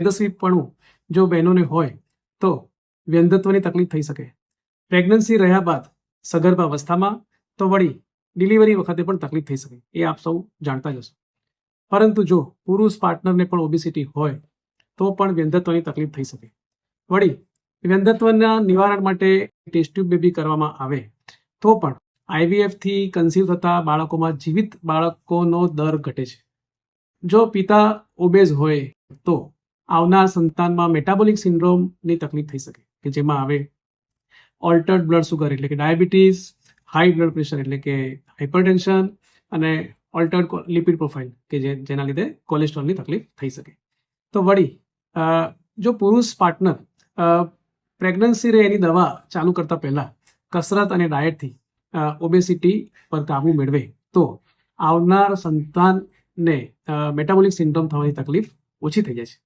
મેદસ્વીપણું જો બહેનોને હોય, તો વ્યંધત્વની તકલીફ થઈ શકે. પ્રેગ્નન્સી રહ્યા બાદ સગર્ભાવસ્થામાં તો વળી ડિલિવરી વખતે પણ તકલીફ થઈ શકે, એ આપ સૌ જાણતા જ હશો. પરંતુ જો પુરુષ પાર્ટનરને પણ ઓબેસિટી હોય, તો પણ વ્યંધત્વની તકલીફ થઈ શકે. વળી વ્યંધત્વના નિવારણ માટે ટેસ્ટ્યુબ બેબી કરવામાં આવે, તો પણ આઈવીએફથી કન્સીવ થતા બાળકોમાં જીવિત બાળકોનો દર ઘટે છે. જો પિતા ઓબેઝ હોય, તો આવનાર સંતાનમાં મેટાબોલિક સિન્ડ્રોમની તકલીફ થઈ શકે, કે જેમાં આવે ઓલ્ટર્ડ બ્લડ સુગર એટલે કે ડાયાબિટીસ હાઈ બ્લડ પ્રેશર એટલે કે હાઇપરટેન્શન અને ઓલ્ટર્ડ લિપિડ પ્રોફાઇલ કે જે, જેના લીધે કોલેસ્ટ્રોલની તકલીફ થઈ શકે. તો વળી જો પુરુષ પાર્ટનર પ્રેગ્નન્સી રે એની દવા ચાલુ કરતા પહેલાં કસરત અને ડાયટથી ઓબેસિટી પર કાબુ મેળવે, તો આવનાર સંતાનને મેટાબોલિક સિન્ડ્રોમ થવાની તકલીફ ઓછી થઈ જાય છે.